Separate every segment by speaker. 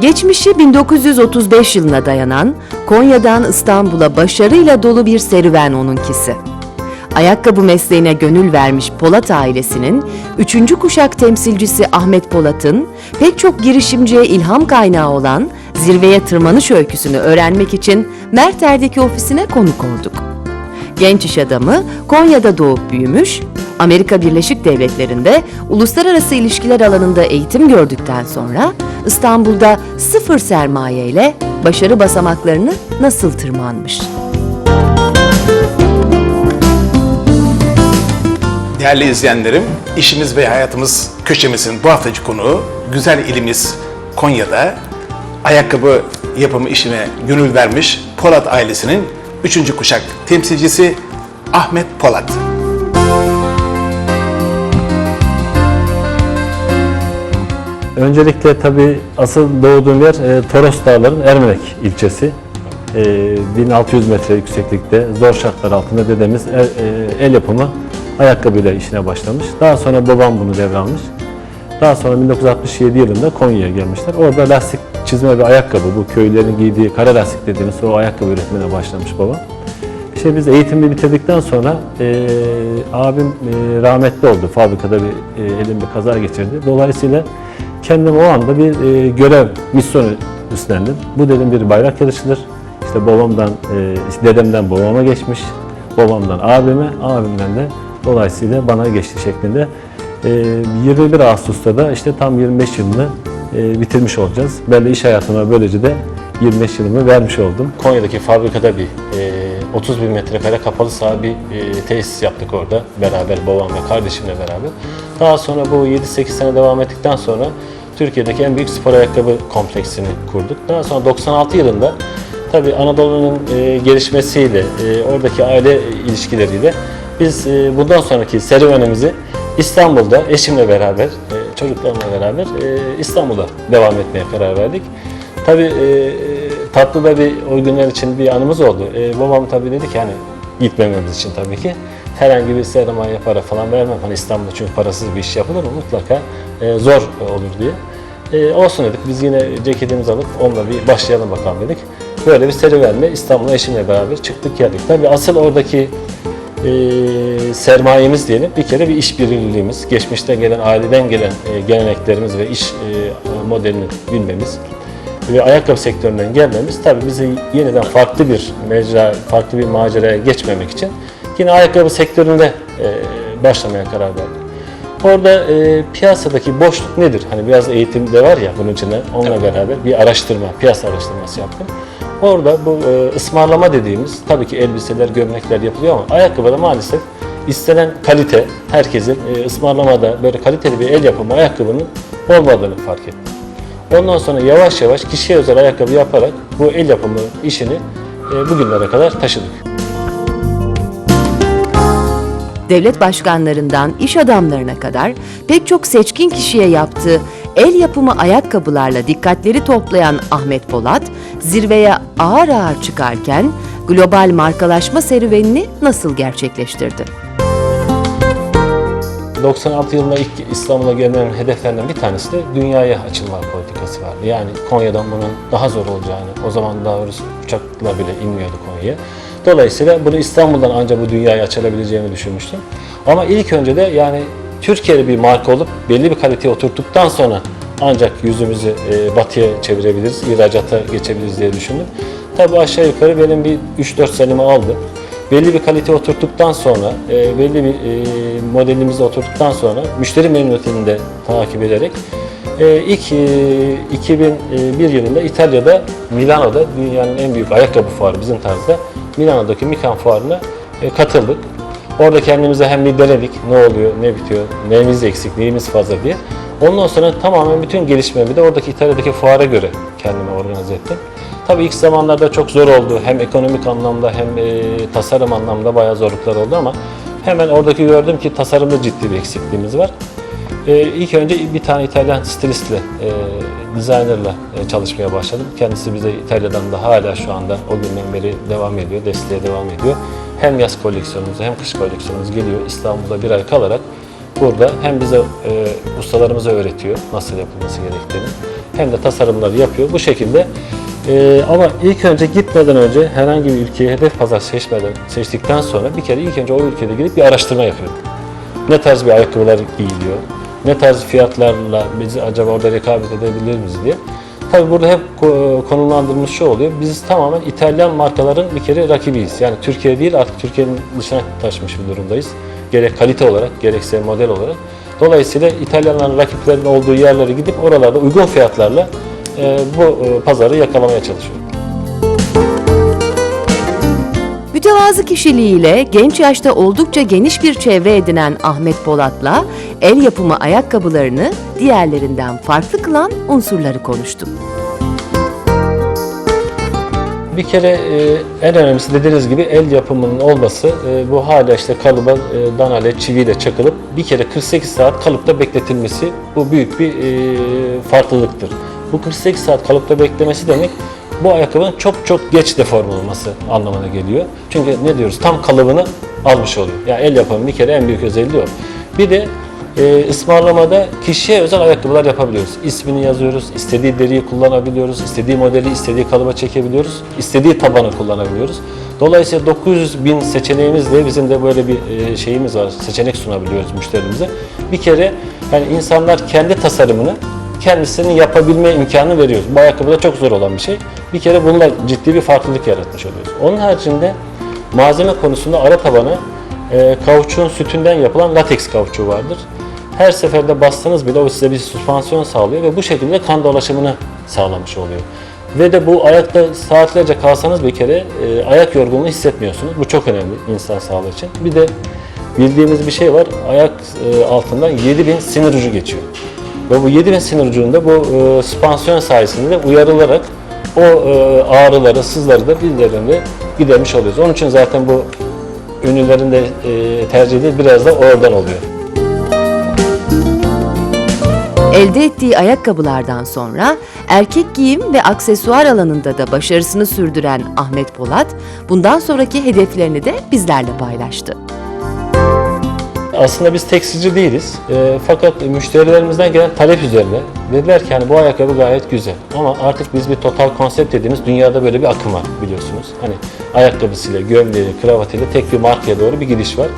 Speaker 1: Geçmişi 1935 yılına dayanan Konya'dan İstanbul'a başarıyla dolu bir serüven onunkisi. Ayakkabı mesleğine gönül vermiş Polat ailesinin üçüncü kuşak temsilcisi Ahmet Polat'ın pek çok girişimciye ilham kaynağı olan zirveye tırmanış öyküsünü öğrenmek için Merter'deki ofisine konuk olduk. Genç iş adamı Konya'da doğup büyümüş, Amerika Birleşik Devletleri'nde uluslararası ilişkiler alanında eğitim gördükten sonra İstanbul'da sıfır sermaye ile başarı basamaklarını nasıl tırmanmış?
Speaker 2: Değerli izleyenlerim, işimiz ve hayatımız köşemizin bu haftaki konuğu güzel ilimiz Konya'da ayakkabı yapımı işine gönül vermiş Polat ailesinin üçüncü kuşak temsilcisi Ahmet Polat.
Speaker 3: Öncelikle tabii asıl doğduğum yer e, Toros Dağları'nın Ermenek ilçesi. E, 1600 metre yükseklikte zor şartlar altında dedemiz el, e, el yapımı ayakkabıyla işine başlamış. Daha sonra babam bunu devralmış. Daha sonra 1967 yılında Konya'ya gelmişler. Orada lastik çizme ve ayakkabı, bu köylerin giydiği kara lastik dediğimiz o ayakkabı üretmeye başlamış babam. İşte biz eğitimi bitirdikten sonra e, abim e, rahmetli oldu. Fabrikada bir e, elim bir kaza geçirdi. Dolayısıyla kendim o anda bir e, görev, misyonu üstlendim. Bu dedim bir bayrak yarışıdır. İşte babamdan, e, dedemden babama geçmiş. Babamdan abime, abimden de dolayısıyla bana geçti şeklinde. E, 21 Ağustos'ta da işte tam 25 yılını e, bitirmiş olacağız. Ben de iş hayatıma böylece de 25 yılımı vermiş oldum. Konya'daki fabrikada bir e, 30 bin metrekare kapalı saha bir e, tesis yaptık orada beraber babam ve kardeşimle beraber. Daha sonra bu 7-8 sene devam ettikten sonra Türkiye'deki en büyük spor ayakkabı kompleksini kurduk. Daha sonra 96 yılında tabii Anadolu'nun e, gelişmesiyle, e, oradaki aile ilişkileriyle biz e, bundan sonraki serüvenimizi İstanbul'da eşimle beraber, e, çocuklarımla beraber e, İstanbul'a devam etmeye karar verdik. Tabii e, tatlı da bir o günler için bir anımız oldu. E, babam tabii dedi ki hani gitmememiz için tabii ki herhangi bir sermaye para falan vermem. Hani İstanbul'da çünkü parasız bir iş yapılır mı mutlaka e, zor olur diye. E, olsun dedik biz yine ceketimizi alıp onunla bir başlayalım bakalım dedik. Böyle bir serüvenle İstanbul'a eşimle beraber çıktık geldik. Tabii asıl oradaki e, sermayemiz diyelim bir kere bir iş birliğimiz, geçmişten gelen aileden gelen e, geleneklerimiz ve iş e, modelini bilmemiz ve ayakkabı sektöründen gelmemiz tabii bizi yeniden farklı bir mecra, farklı bir maceraya geçmemek için yine ayakkabı sektöründe e, başlamaya karar verdik. Orada e, piyasadaki boşluk nedir? Hani biraz eğitim de var ya bunun içinde onunla beraber bir araştırma, piyasa araştırması yaptım. Orada bu e, ısmarlama dediğimiz tabii ki elbiseler, gömlekler yapılıyor ama ayakkabıda maalesef istenen kalite herkesin e, ısmarlamada böyle kaliteli bir el yapımı ayakkabının olmadığını fark ettim. Ondan sonra yavaş yavaş kişiye özel ayakkabı yaparak bu el yapımı işini e, bugünlere kadar taşıdık.
Speaker 1: Devlet başkanlarından iş adamlarına kadar pek çok seçkin kişiye yaptığı el yapımı ayakkabılarla dikkatleri toplayan Ahmet Polat, zirveye ağır ağır çıkarken global markalaşma serüvenini nasıl gerçekleştirdi?
Speaker 3: 96 yılında ilk İstanbul'a gelmenin hedeflerinden bir tanesi de dünyaya açılma politikası vardı. Yani Konya'dan bunun daha zor olacağını, o zaman daha doğrusu uçakla bile inmiyordu Konya'ya. Dolayısıyla bunu İstanbul'dan ancak bu dünyaya açılabileceğini düşünmüştüm. Ama ilk önce de yani Türkiye'li bir marka olup belli bir kaliteye oturttuktan sonra ancak yüzümüzü e, batıya çevirebiliriz, ihracata geçebiliriz diye düşündüm. Tabii aşağı yukarı benim bir 3-4 senemi aldı. Belli bir kalite oturttuktan sonra, e, belli bir e, modelimizi oturttuktan sonra müşteri memnuniyetini de takip ederek e, ilk e, 2001 yılında İtalya'da Milano'da dünyanın en büyük ayakkabı fuarı bizim tarzda Milano'daki Mikan fuarına katıldık. Orada kendimize hem bir denedik ne oluyor, ne bitiyor, neyimiz eksik, neyimiz fazla diye. Ondan sonra tamamen bütün gelişmemi de oradaki İtalya'daki fuara göre kendime organize ettim. Tabii ilk zamanlarda çok zor oldu. Hem ekonomik anlamda hem e, tasarım anlamda bayağı zorluklar oldu ama hemen oradaki gördüm ki tasarımda ciddi bir eksikliğimiz var. E, ilk önce bir tane İtalyan stilistle, e, designerla e, çalışmaya başladım. Kendisi bize İtalya'dan da hala şu anda o günden beri devam ediyor, desteğe devam ediyor. Hem yaz koleksiyonumuz hem kış koleksiyonumuz geliyor. İstanbul'da bir ay kalarak burada hem bize e, ustalarımıza öğretiyor nasıl yapılması gerektiğini hem de tasarımları yapıyor. Bu şekilde e, ama ilk önce gitmeden önce herhangi bir ülkeye hedef pazar seçmeden seçtikten sonra bir kere ilk önce o ülkede gidip bir araştırma yapıyorum. Ne tarz bir ayakkabılar giyiliyor, ne tarz fiyatlarla biz acaba orada rekabet edebilir miyiz diye. Tabii burada hep ko- konumlandırılmış şu oluyor. Biz tamamen İtalyan markaların bir kere rakibiyiz. Yani Türkiye değil artık Türkiye'nin dışına taşmış bir durumdayız. Gerek kalite olarak gerekse model olarak. Dolayısıyla İtalyanların rakiplerinin olduğu yerlere gidip oralarda uygun fiyatlarla e, bu e, pazarı yakalamaya çalışıyoruz.
Speaker 1: Mütevazı kişiliğiyle genç yaşta oldukça geniş bir çevre edinen Ahmet Polat'la el yapımı ayakkabılarını diğerlerinden farklı kılan unsurları konuştuk.
Speaker 3: Bir kere e, en önemlisi dediğiniz gibi el yapımının olması. E, bu hala işte kalıba e, danale, çiviyle çakılıp bir kere 48 saat kalıpta bekletilmesi bu büyük bir e, farklılıktır. Bu 48 saat kalıpta beklemesi demek bu ayakkabının çok çok geç deform olması anlamına geliyor. Çünkü ne diyoruz? Tam kalıbını almış oluyor. Yani el yapımı bir kere en büyük özelliği o. Bir de e, ısmarlamada kişiye özel ayakkabılar yapabiliyoruz. İsmini yazıyoruz, istediği deriyi kullanabiliyoruz, istediği modeli istediği kalıba çekebiliyoruz, istediği tabanı kullanabiliyoruz. Dolayısıyla 900 bin seçeneğimizle bizim de böyle bir e, şeyimiz var, seçenek sunabiliyoruz müşterimize. Bir kere yani insanlar kendi tasarımını kendisinin yapabilme imkanı veriyoruz. Bu ayakkabıda çok zor olan bir şey. Bir kere bununla ciddi bir farklılık yaratmış oluyoruz. Onun haricinde malzeme konusunda ara tabanı e, kauçuğun sütünden yapılan lateks kauçuğu vardır. Her seferde bastığınız bile o size bir süspansiyon sağlıyor ve bu şekilde kan dolaşımını sağlamış oluyor. Ve de bu ayakta saatlerce kalsanız bir kere e, ayak yorgunluğu hissetmiyorsunuz. Bu çok önemli insan sağlığı için. Bir de bildiğimiz bir şey var. Ayak e, altından 7000 sinir ucu geçiyor. Ve bu 7000 sinir ucunda bu e, süspansiyon sayesinde de uyarılarak o e, ağrıları, sızları da birilerinde gidermiş oluyoruz. Onun için zaten bu ünlülerin de e, tercihi biraz da oradan oluyor.
Speaker 1: Elde ettiği ayakkabılardan sonra erkek giyim ve aksesuar alanında da başarısını sürdüren Ahmet Polat, bundan sonraki hedeflerini de bizlerle paylaştı.
Speaker 3: Aslında biz tekstilci değiliz. E, fakat müşterilerimizden gelen talep üzerine dediler ki hani bu ayakkabı gayet güzel. Ama artık biz bir total konsept dediğimiz dünyada böyle bir akım var biliyorsunuz. Hani ayakkabısıyla, gömleğiyle, kravatıyla tek bir markaya doğru bir gidiş var.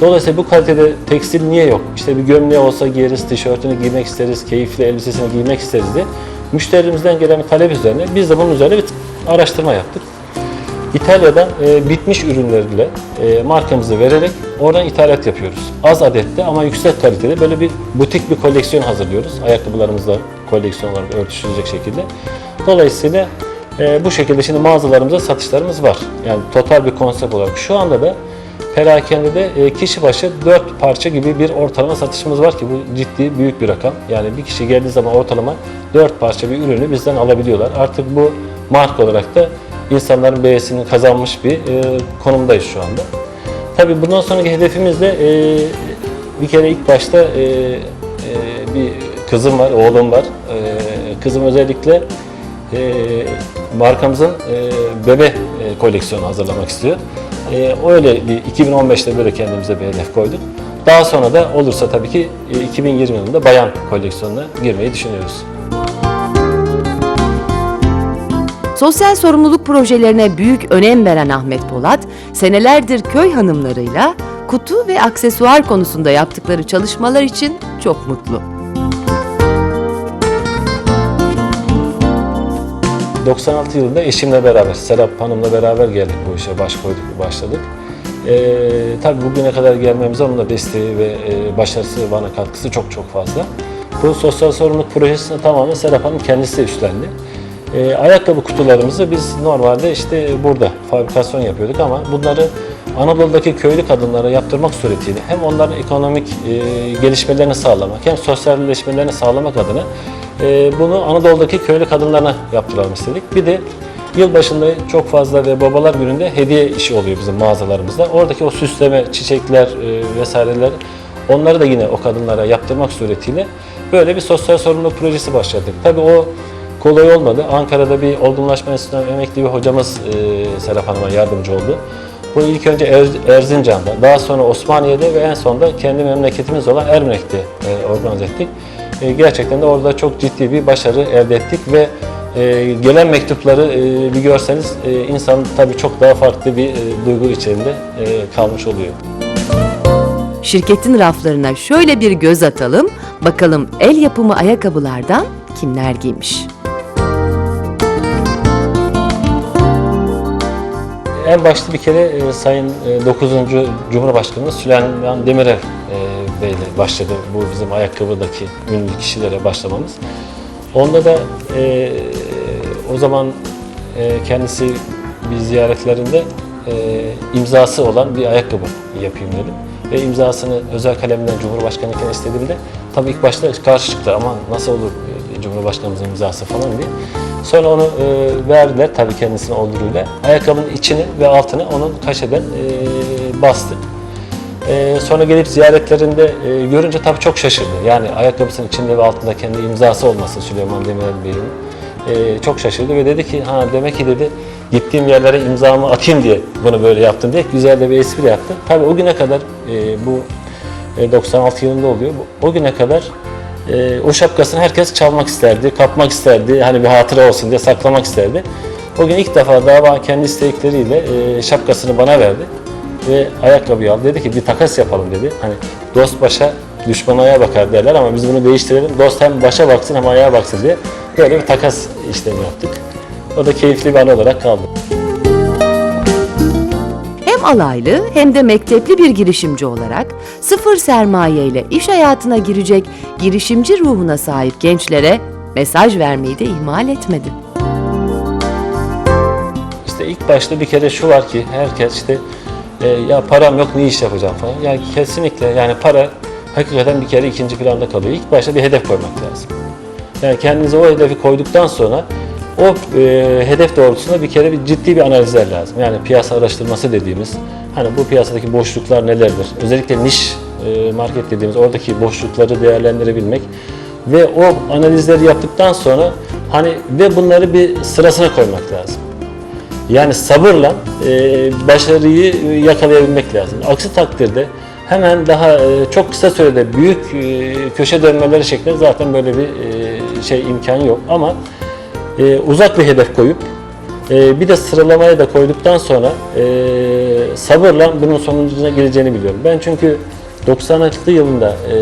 Speaker 3: Dolayısıyla bu kalitede tekstil niye yok? İşte bir gömleği olsa giyeriz, tişörtünü giymek isteriz, keyifli elbisesini giymek isteriz diye. Müşterilerimizden gelen talep üzerine biz de bunun üzerine bir araştırma yaptık. İtalya'dan e, bitmiş ürünlerle e, markamızı vererek oradan ithalat yapıyoruz. Az adette ama yüksek kalitede böyle bir butik bir koleksiyon hazırlıyoruz. Ayakkabılarımızla koleksiyon olarak örtüştürecek şekilde. Dolayısıyla e, bu şekilde şimdi mağazalarımızda satışlarımız var. Yani total bir konsept olarak. Şu anda da perakendede e, kişi başı 4 parça gibi bir ortalama satışımız var ki bu ciddi büyük bir rakam. Yani bir kişi geldiği zaman ortalama 4 parça bir ürünü bizden alabiliyorlar. Artık bu marka olarak da insanların beğenisini kazanmış bir e, konumdayız şu anda. Tabii bundan sonraki hedefimiz de e, bir kere ilk başta e, e, bir kızım var, oğlum var. E, kızım özellikle e, markamızın e, bebe e, koleksiyonu hazırlamak istiyor. E, öyle bir 2015'te böyle kendimize bir hedef koyduk. Daha sonra da olursa tabii ki e, 2020 yılında bayan koleksiyonuna girmeyi düşünüyoruz.
Speaker 1: Sosyal sorumluluk projelerine büyük önem veren Ahmet Polat, senelerdir köy hanımlarıyla kutu ve aksesuar konusunda yaptıkları çalışmalar için çok mutlu.
Speaker 3: 96 yılında eşimle beraber, Serap Hanım'la beraber geldik bu işe, baş koyduk, başladık. Ee, tabii bugüne kadar gelmemize onun da desteği ve e, başarısı bana katkısı çok çok fazla. Bu sosyal sorumluluk projesini tamamen Serap Hanım kendisi üstlendi. Ee, ayakkabı kutularımızı biz normalde işte burada fabrikasyon yapıyorduk ama bunları Anadolu'daki köylü kadınlara yaptırmak suretiyle hem onların ekonomik e, gelişmelerini sağlamak hem sosyalleşmelerini sağlamak adına e, bunu Anadolu'daki köylü kadınlarına yaptıralım istedik. Bir de yılbaşında çok fazla ve babalar gününde hediye işi oluyor bizim mağazalarımızda. Oradaki o süsleme, çiçekler e, vesaireler onları da yine o kadınlara yaptırmak suretiyle böyle bir sosyal sorumluluk projesi başladık. Tabii o kolay olmadı. Ankara'da bir olgunlaşma enstitüsünden emekli bir hocamız e, Serap Hanım'a yardımcı oldu. Bu ilk önce Er- Erzincan'da, daha sonra Osmaniye'de ve en sonunda kendi memleketimiz olan Ermenek'te e, organize ettik. E, gerçekten de orada çok ciddi bir başarı elde ettik ve e, gelen mektupları e, bir görseniz e, insan tabii çok daha farklı bir e, duygu içerisinde e, kalmış oluyor.
Speaker 1: Şirketin raflarına şöyle bir göz atalım, bakalım el yapımı ayakkabılardan kimler giymiş.
Speaker 3: En başta bir kere e, Sayın e, 9. Cumhurbaşkanımız Süleyman Demirel e, Bey ile başladı bu bizim ayakkabıdaki ünlü kişilere başlamamız. Onda da e, o zaman e, kendisi bir ziyaretlerinde e, imzası olan bir ayakkabı yapayım dedim. Ve imzasını özel kalemden Cumhurbaşkanı'nın istediğimde tabii ilk başta karşı çıktı ama nasıl olur e, Cumhurbaşkanımızın imzası falan diye. Sonra onu e, verdiler tabii kendisine oluruyla. Ayakkabının içini ve altını onun kaşeden e, bastık. E, sonra gelip ziyaretlerinde e, görünce tabii çok şaşırdı. Yani ayakkabısının içinde ve altında kendi imzası olması Süleyman Demirel Bey'in e, çok şaşırdı ve dedi ki ha demek ki dedi gittiğim yerlere imzamı atayım diye bunu böyle yaptım diye güzel de bir espri yaptı. Tabii o güne kadar e, bu e, 96 yılında oluyor. O güne kadar e, o şapkasını herkes çalmak isterdi, kapmak isterdi. Hani bir hatıra olsun diye saklamak isterdi. O gün ilk defa dava kendi istekleriyle e, şapkasını bana verdi ve ayakkabıyı aldı. Dedi ki bir takas yapalım dedi. Hani dost başa düşman ayağa bakar derler ama biz bunu değiştirelim. Dost hem başa baksın hem ayağa baksın diye böyle bir takas işlemi yaptık. O da keyifli bir an olarak kaldı.
Speaker 1: Alaylı hem de mektepli bir girişimci olarak sıfır sermaye ile iş hayatına girecek girişimci ruhuna sahip gençlere mesaj vermeyi de ihmal etmedi.
Speaker 3: İşte ilk başta bir kere şu var ki herkes işte e, ya param yok ne iş yapacağım falan. Yani kesinlikle yani para hakikaten bir kere ikinci planda kalıyor. İlk başta bir hedef koymak lazım. Yani kendinize o hedefi koyduktan sonra o e, hedef doğrultusunda bir kere bir ciddi bir analizler lazım. Yani piyasa araştırması dediğimiz hani bu piyasadaki boşluklar nelerdir? Özellikle niş e, market dediğimiz oradaki boşlukları değerlendirebilmek ve o analizleri yaptıktan sonra hani ve bunları bir sırasına koymak lazım. Yani sabırla e, başarıyı yakalayabilmek lazım. Aksi takdirde hemen daha e, çok kısa sürede büyük e, köşe dönmeleri şeklinde zaten böyle bir e, şey imkan yok. Ama e, uzak bir hedef koyup e, bir de sıralamaya da koyduktan sonra e, sabırla bunun sonucuna geleceğini biliyorum. Ben çünkü 96 yılında e,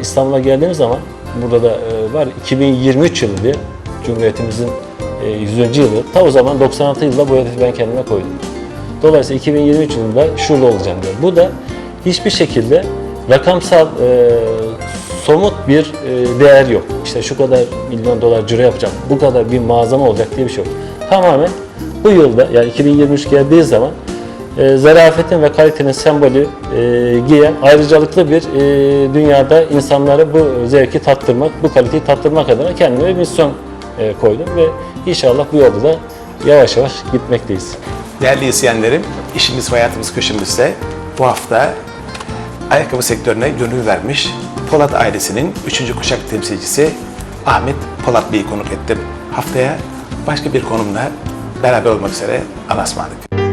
Speaker 3: İstanbul'a geldiğim zaman burada da e, var 2023 yılı diye Cumhuriyetimizin e, 100. yılı. Ta o zaman 96 yılında bu hedefi ben kendime koydum. Dolayısıyla 2023 yılında şurada olacağım diyor. Bu da hiçbir şekilde rakamsal e, somut bir e, değer yok. İşte şu kadar milyon dolar ciro yapacağım, bu kadar bir mağazam olacak diye bir şey yok. Tamamen bu yılda yani 2023 geldiği zaman e, zarafetin ve kalitenin sembolü e, giyen ayrıcalıklı bir e, dünyada insanlara bu zevki tattırmak, bu kaliteyi tattırmak adına kendime bir misyon e, koydum ve inşallah bu yolda da yavaş yavaş gitmekteyiz.
Speaker 2: Değerli izleyenlerim, işimiz ve hayatımız köşemizde bu hafta ayakkabı sektörüne gönül vermiş Polat ailesinin 3. kuşak temsilcisi Ahmet Polat Bey'i konuk ettim. Haftaya başka bir konumla beraber olmak üzere Allah'a ısmarladık.